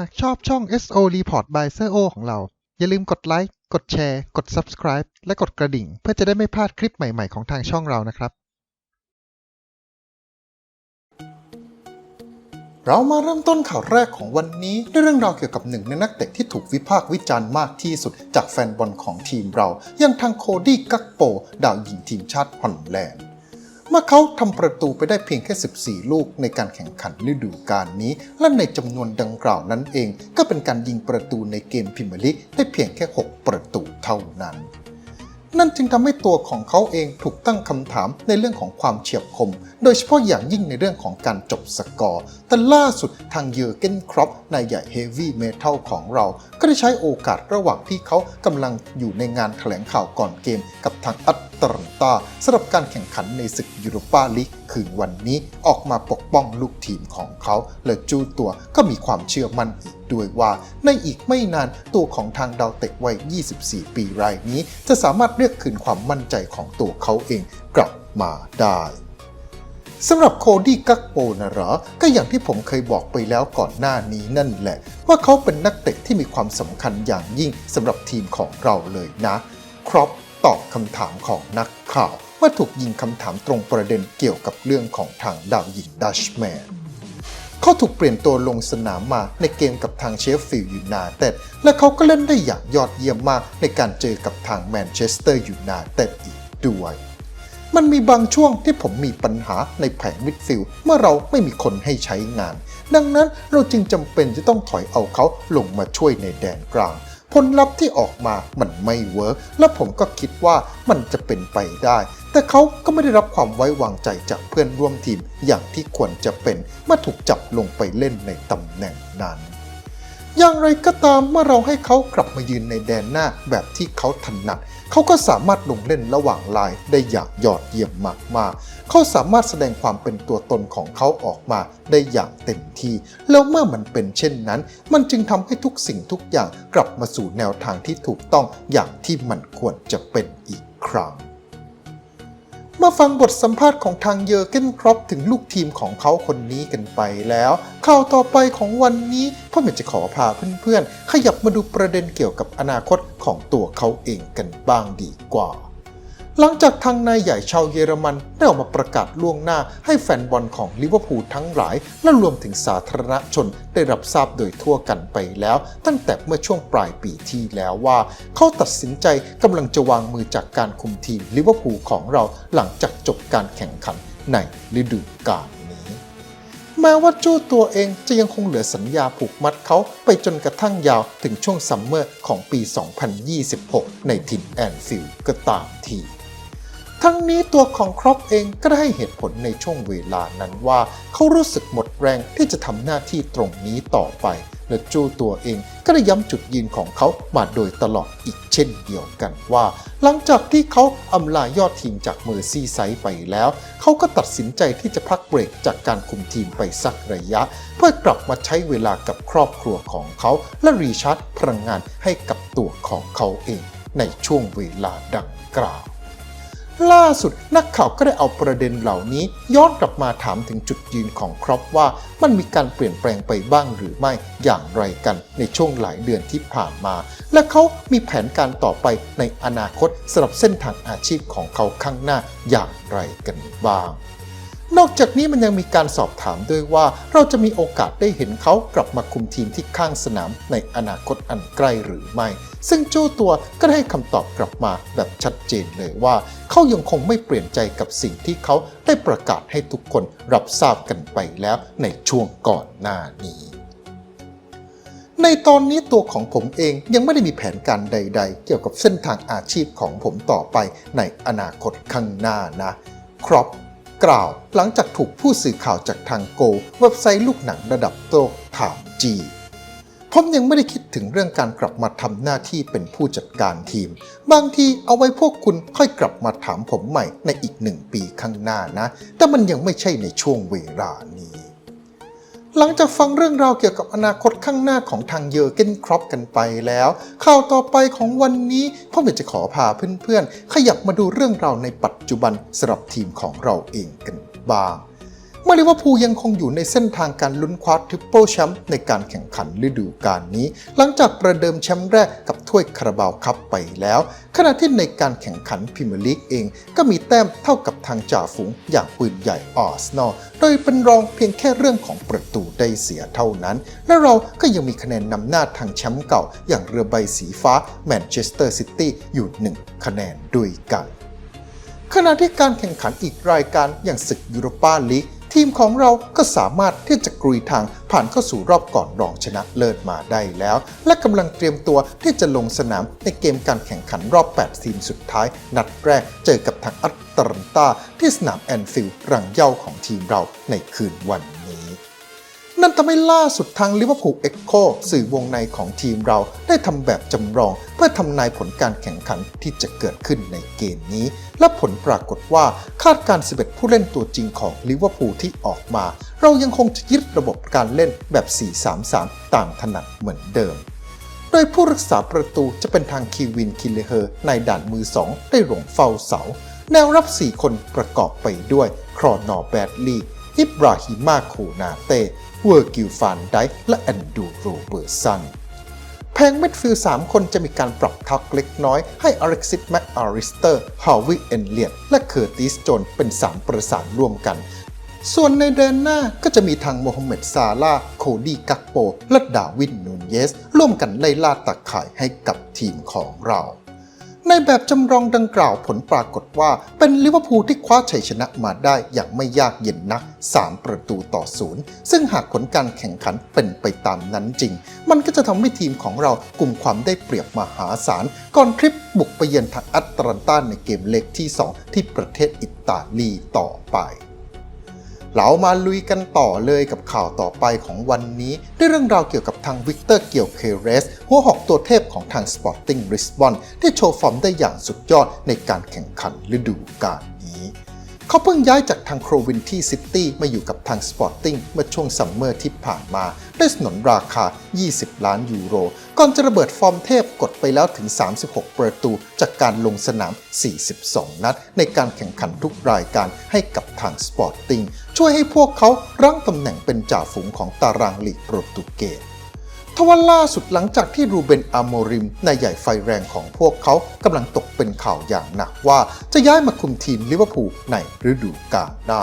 หากชอบช่อง SO Report by s e o ของเรา อย่าลืมกดไลค์ กดแชร์ กด Subscribe และกดกระดิ่ง เพื่อจะได้ไม่พลาดคลิปใหม่ ๆ ของทางช่องเรานะครับ เรามาเริ่มต้นข่าวแรกของวันนี้ด้วยเรื่องราวเกี่ยวกับหนึ่งในนักเตะที่ถูกวิพากษ์วิจารณ์มากที่สุดจากแฟนบอลของทีมเรา อย่างทางโคดี้กักโป ดาวหญิงทีมชาติฮอลแลนด์ มื่อเขาทำประตูไปได้เพียงแค่ 14 ลูกในการแข่งขันฤดูกาลนี้ และในจำนวนดังกล่าวนั้นเอง ก็เป็นการยิงประตูในเกมพรีเมียร์ลีกได้เพียงแค่ 6 ประตูเท่านั้นนั่นจึงทำให้ตัวของเขาเองถูกตั้งคำถามในเรื่องของความเฉียบคม โดยเฉพาะอย่างยิ่งในเรื่องของการจบสกอร์ แต่ล่าสุดทางเยอร์เกนครอปนายใหญ่เฮฟวี่เมทัลของเรา ก็ได้ใช้โอกาสระหว่างที่เขากำลังอยู่ในงานแถลงข่าวก่อนเกมกับทางอัต แลนตาสำหรับการแข่งขันในศึกยูโรปาลีกคืนวันนี้ออกมาปกป้องลูกทีมของเขาและจูตัวก็มีความเชื่อมั่นอีกด้วยว่า ในอีกไม่นานตัวของทางดาวเตะวัย 24 ปีรายนี้ จะสามารถเรียกคืนความมั่นใจของตัวเขาเองกลับมาได้สำหรับโคดี้กักโปนะหรอ ก็อย่างที่ผมเคยบอกไปแล้วก่อนหน้านี้นั่นแหละ ว่าเขาเป็นนักเตะที่มีความสำคัญอย่างยิ่งสำหรับทีมของเราเลยนะ ครอป ตอบคำถามของนักข่าว ว่าถูกยิงคำถามตรงประเด็นเกี่ยวกับเรื่องของทางดาวหญิงดัชแมนเขาถูกเปลี่ยนตัวลงสนามมาในเกมกับทางเชฟฟิลด์ยูไนเต็ดและเขาก็เล่นได้อย่างยอดเยี่ยมมากในการเจอกับทางแมนเชสเตอร์ยูไนเต็ดอีกด้วย มันมีบางช่วงที่ผมมีปัญหาในแผงมิดฟิลด์เมื่อเราไม่มีคนให้ใช้งาน ดังนั้นเราจึงจำเป็นจะต้องถอยเอาเขาลงมาช่วยในแดนกลาง ผลลัพธ์ที่ออกมามันไม่เวิร์กและผมก็คิดว่ามันจะเป็นไปได้ แต่เขาก็ไม่ได้รับความไว้วางใจจากเพื่อนร่วมทีมอย่างที่ควรจะเป็นเมื่อถูกจับลงไปเล่นในตำแหน่งนั้น อย่างไรก็ตามเมื่อเราให้เขากลับมายืนในแดนหน้าแบบที่เขาถนัด เขาก็สามารถลงเล่นระหว่างลายได้อย่างยอดเยี่ยมมากๆ เขาสามารถแสดงความเป็นตัวตนของเขาออกมาได้อย่างเต็มที่ แล้วเมื่อมันเป็นเช่นนั้น มันจึงทำให้ทุกสิ่งทุกอย่างกลับมาสู่แนวทางที่ถูกต้องอย่างที่มันควรจะเป็นอีกครั้ง มาฟังบทสัมภาษณ์ของทางเยอร์เกนครอปถึงลูกทีมของเขาคนนี้กันไปแล้วข่าวต่อไปของวันนี้พ่อเหมยจะขอพาเพื่อนๆ ขยับมาดูประเด็นเกี่ยวกับอนาคตของตัวเขาเองกันบ้างดีกว่า หลังจากทางนายใหญ่ชาวเยอรมันได้ออกมาประกาศล่วงหน้าให้แฟนบอลของลิเวอร์พูลทั้งหลาย และรวมถึงสาธารณชนได้รับทราบโดยทั่วกันไปแล้ว ตั้งแต่เมื่อช่วงปลายปีที่แล้วว่า เขาตัดสินใจกำลังจะวางมือจากการคุมทีมลิเวอร์พูลของเราหลังจากจบการแข่งขันในฤดูกาลนี้แม้ว่าจู้ตัวเองจะยังคงเหลือสัญญาผูกมัดเขาไปจนกระทั่งยาวถึงช่วงซัมเมอร์ของปี 2026 ในถิ่นแอนฟิลด์ก็ตามที ทั้งนี้ตัวของครอปเองก็ได้ให้เหตุผลในช่วงเวลานั้นว่า เขารู้สึกหมดแรงที่จะทำหน้าที่ตรงนี้ต่อไปและจูตัวเองก็ได้ย้ำจุดยืนของเขามาโดยตลอดอีกเช่นเดียวกันว่า หลังจากที่เขาอำลายอดทีมจากเมอร์ซี่ไซด์ไปแล้ว เขาก็ตัดสินใจที่จะพักเบรกจากการคุมทีมไปสักระยะ เพื่อกลับมาใช้เวลากับครอบครัวของเขา และรีชาร์จพลังงานให้กับตัวของเขาเองในช่วงเวลาดังกล่าว ล่าสุดนักข่าวก็ได้เอาประเด็นเหล่านี้ ย้อนกลับมาถามถึงจุดยืนของครอปว่ามันมีการเปลี่ยนแปลงไปบ้างหรือไม่อย่างไรกันในช่วงหลายเดือนที่ผ่านมา และเขามีแผนการต่อไปในอนาคตสำหรับเส้นทางอาชีพของเขาข้างหน้าอย่างไรกันบ้าง นอกจากนี้มันยังมีการสอบถามด้วยว่าเราจะมีโอกาสได้เห็นเขากลับมาคุมทีมที่ข้างสนามในอนาคตอันใกล้หรือไม่ ซึ่งโจ้ตัวก็ได้คำตอบกลับมาแบบชัดเจนเลยว่า เขายังคงไม่เปลี่ยนใจกับสิ่งที่เขาได้ประกาศให้ทุกคนรับทราบกันไปแล้วในช่วงก่อนหน้านี้ในตอนนี้ตัวของผมเองยังไม่ได้มีแผนการใด ๆ เกี่ยวกับเส้นทางอาชีพของผมต่อไปในอนาคตข้างหน้านะครอป กล่าว หลังจากถูกผู้สื่อข่าวจากทางโก เว็บไซต์ลูกหนังระดับโลกถามจีผมยังไม่ได้คิดถึงเรื่องการกลับมาทำหน้าที่เป็นผู้จัดการทีม บางทีเอาไว้พวกคุณค่อยกลับมาถามผมใหม่ในอีกหนึ่งปีข้างหน้านะ แต่มันยังไม่ใช่ในช่วงเวลานี้ หลังจากฟังเรื่องราวเกี่ยวกับอนาคตข้างหน้าของทางเยอร์เกนครอปกันไปแล้ว ข่าวต่อไปของวันนี้พ่อเมย์จะขอพาเพื่อนๆ ขยับมาดูเรื่องราวในปัจจุบันสำหรับทีมของเราเองกันบ้าง เมื่อลิเวอร์พูลยังคงอยู่ในเส้นทางการลุ้นคว้าทริปเปิลแชมป์ในการแข่งขันฤดูกาลนี้ หลังจากประเดิมแชมป์แรกกับถ้วยคาราบาวคัพไปแล้ว ขณะที่ในการแข่งขันพรีเมียร์ลีกเองก็มีแต้มเท่ากับทางจ่าฝูงอย่างปืนใหญ่อาร์เซนอลโดยเป็นรองเพียงแค่เรื่องของประตูได้เสียเท่านั้น และเราก็ยังมีคะแนนนำหน้าทางแชมป์เก่า อย่างเรือใบสีฟ้าแมนเชสเตอร์ซิตี้อยู่หนึ่งคะแนนด้วยกัน ขณะที่การแข่งขันอีกรายการอย่างศึกยูโรปาลีก ทีมของเราก็สามารถที่จะกรุยทางผ่านเข้าสู่รอบก่อนรองชนะเลิศมาได้แล้ว และกำลังเตรียมตัวที่จะลงสนามในเกมการแข่งขันรอบ 8 ทีมสุดท้าย นัดแรกเจอกับทางอัตแลนตาที่สนามแอนฟิลด์รังเย่าของทีมเราในคืนวัน นั่นทำให้ล่าสุดทางลิเวอร์พูลเอ็กโคสื่อวงในของทีมเราได้ทำแบบจำลอง เพื่อทำนายผลการแข่งขันที่จะเกิดขึ้นในเกมนี้ และผลปรากฏว่าคาดการ 11 ผู้เล่นตัวจริงของลิเวอร์พูลที่ออกมา เรายังคงจะยึดระบบการเล่นแบบ 4-3-3 ตามถนัดเหมือนเดิมโดยผู้รักษาประตูจะเป็นทางคีวินคิเลเฮอร์ในด่านมือ 2 ได้หลงเฝ้าเสา แนวรับ 4 คนประกอบไปด้วย ครอนอแบดลีอิบราฮิมาโคนาเต เวอร์กิลฟานไดและแอนดูโรเบอร์สันแพงมิดฟิลด์3คนจะมีการปรับทักเล็กน้อยให้อเล็กซิสแมคอาริสเตอร์ฮาวิเอนเลียตและเคอร์ติสโจนเป็น 3 ประสานร่วมกัน ส่วนในแดนหน้าก็จะมีทางโมฮัมเหม็ดซาลาโคดี้กักโป และดาวินนูนเยส ร่วมกันไล่ล่าตักข่ายให้กับทีมของเรา ในแบบจำลองดังกล่าวผลปรากฏว่า เป็นลิเวอร์พูลที่คว้าชัยชนะมาได้อย่างไม่ยากเย็นนัก 3 ประตูต่อศูนย์ซึ่งหากผลการแข่งขันเป็นไปตามนั้นจริง มันก็จะทำให้ทีมของเรากลุ่มความได้เปรียบมหาศาล ก่อนทริปบุกไปเยือนทางแอตแลนตาในเกมเล็กที่ 2 ที่ประเทศอิตาลีต่อไป เรามาลุยกันต่อเลยกับข่าวต่อไปของวันนี้ ด้วยเรื่องราวเกี่ยวกับทางวิกเตอร์เกียวเคเรส หัวหอกตัวเทพของทาง Sporting Lisbon ที่โชว์ฟอร์มได้อย่างสุดยอดในการแข่งขันฤดูกาล เขาเพิ่งย้ายจากทางโครวินที่ซิตี้มาอยู่กับทาง Sporting เมื่อช่วงซัมเมอร์ที่ผ่านมาได้สนนราคา 20 ล้านยูโร ก่อนจะระเบิดฟอร์มเทพกดไปแล้วถึง 36 ประตูจากการลงสนาม 42 นัด ในการแข่งขันทุกรายการให้กับทาง Sporting ช่วยให้พวกเขารั้งตำแหน่งเป็นจ่าฝูงของตารางลีกโปรตุเกส ทว่าล่าสุดหลังจากที่รูเบนอาโมริมนายใหญ่ไฟแรงของพวกเขากำลังตกเป็นข่าวอย่างหนักว่าจะย้ายมาคุมทีมลิเวอร์พูลในฤดูกาลหน้า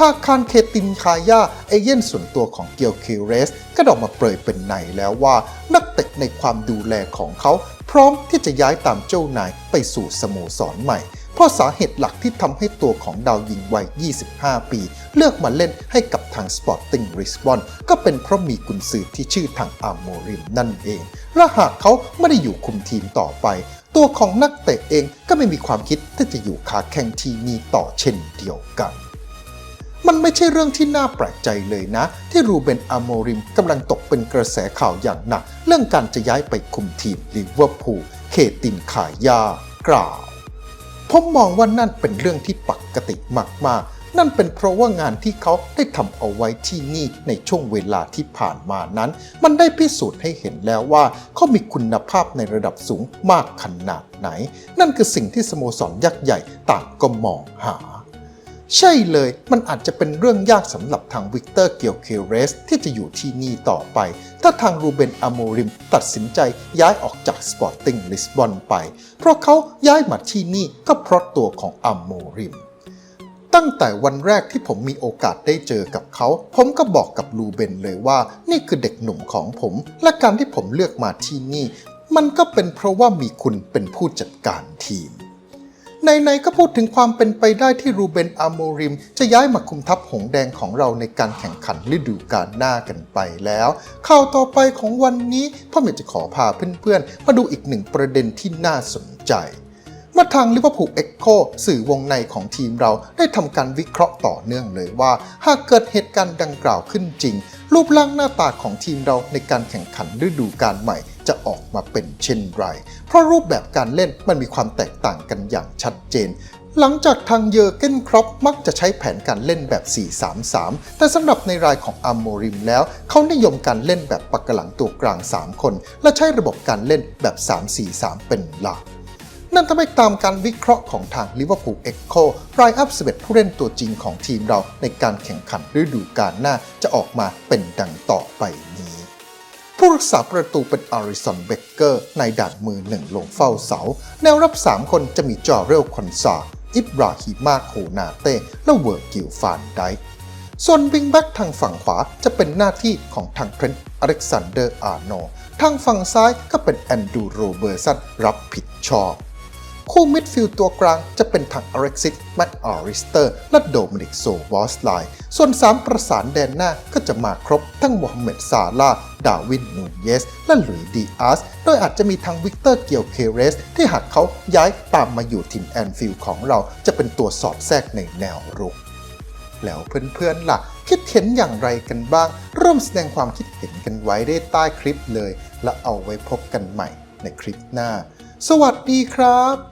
หากคารเคตินคายาเอเย่นส่วนตัวของเกียวเคเรส ก็ออกมาเปรยเป็นในแล้วว่า นักเตะในความดูแลของเขา พร้อมที่จะย้ายตามเจ้านายไปสู่สโมสรใหม่ เพราะสาเหตุหลักที่ทำให้ตัวของดาวยิงวัย 25 ปี เลือกมาเล่นให้กับทาง Sporting Lisbon ก็เป็นเพราะมีกุนซือที่ชื่อทางอาโมริมนั่นเอง และหากเขาไม่ได้อยู่คุมทีมต่อไป ตัวของนักเตะเองก็ไม่มีความคิดที่จะอยู่ขาแข่งทีนี้ต่อเช่นเดียวกันมันไม่ใช่เรื่องที่น่าแปลกใจเลยนะ ที่รูเบนอาโมริมกำลังตกเป็นกระแสข่าวอย่างหนัก เรื่องการจะย้ายไปคุมทีมลิเวอร์พูลเคตินขายากล่าว ผมมองว่านั่นเป็นเรื่องที่ปกติมากๆ นั่นเป็นเพราะว่างานที่เขาได้ทำเอาไว้ที่นี่ในช่วงเวลาที่ผ่านมานั้น มันได้พิสูจน์ให้เห็นแล้วว่าเขามีคุณภาพในระดับสูงมากขนาดไหน นั่นคือสิ่งที่สโมสรยักษ์ใหญ่ต่างก็มองหา ใช่เลย มันอาจจะเป็นเรื่องยากสำหรับทางวิกเตอร์เกียวเคเรสที่จะอยู่ที่นี่ต่อไป ถ้าทางรูเบนอาโมริมตัดสินใจย้ายออกจากสปอร์ติ้งลิสบอนไป เพราะเขาย้ายมาที่นี่ก็เพราะตัวของอาโมริมตั้งแต่วันแรกที่ผมมีโอกาสได้เจอกับเขา ผมก็บอกกับลูเบนเลยว่า นี่คือเด็กหนุ่มของผม และการที่ผมเลือกมาที่นี่ มันก็เป็นเพราะว่ามีคุณเป็นผู้จัดการทีม ในๆก็พูดถึงความเป็นไปได้ที่รูเบนอาโมริม จะย้ายมาคุมทัพหงแดงของเราในการแข่งขันฤดูกาลหน้ากันไปแล้วข่าวต่อไปของวันนี้พ่อเมย์จะขอพาเพื่อนๆ มาดูอีกหนึ่งประเด็นที่น่าสนใจ เมื่อทางลิเวอร์พูลเอ็กโคสื่อวงในของทีมเราได้ทำการวิเคราะห์ต่อเนื่องเลยว่า หากเกิดเหตุการณ์ดังกล่าวขึ้นจริง รูปร่างหน้าตาของทีมเราในการแข่งขันฤดูกาลใหม่จะออกมาเป็นเช่นไร เพราะรูปแบบการเล่นมันมีความแตกต่างกันอย่างชัดเจน หลังจากทางเยอร์เกนครอปมักจะใช้แผนการเล่นแบบ 4-3-3 แต่สำหรับในรายของอัมโมริมแล้ว เขานิยมการเล่นแบบปักกะหลังตัวกลาง 3 คน และใช้ระบบการเล่นแบบ 3-4-3 เป็นหลัก นั่นทำให้ตามการวิเคราะห์ของทาง Liverpool Echo รายอัพ11ผู้เล่นตัวจริงของทีมเราในการแข่งขันฤดูกาลหน้าจะออกมาเป็นดังต่อไปนี้ผู้รักษาประตูเป็นอาริสันเบเกอร์ในด่านมือหนึ่งลงเฝ้าเสา แนวรับ 3 คนจะมีจอเรลคอนซาอิบราฮิมาโคนาเต้และเวอร์กิลฟานไดส่วนวิงแบ็กทางฝั่งขวาจะเป็นหน้าที่ของทางเทรนต์อเล็กซานเดอร์อาร์โน ทางฝั่งซ้ายก็เป็นแอนดูโรเบอร์สันรับผิดชอบ คู่มิดฟิลด์ตัวกลางจะเป็นทางอเร็กซิสแมตอาริสเตอร์ และโดมินิกโซวอสไลน์ส่วน 3 ประสานแดนหน้าก็จะมาครบทั้งโมฮัมเหม็ดซาลาดาวินนูเยส และหลุยดีอาส โดยอาจจะมีทางวิกเตอร์เกียวเคเรส ที่หากเขาย้ายตามมาอยู่ทีมแอนฟิลด์ของเราจะเป็นตัวสอดแทรกในแนวรุก แล้วเพื่อนๆล่ะ คิดเห็นอย่างไรกันบ้าง ร่วมแสดงความคิดเห็นกันไว้ได้ใต้คลิปเลย และเอาไว้พบกันใหม่ในคลิปหน้า สวัสดีครับ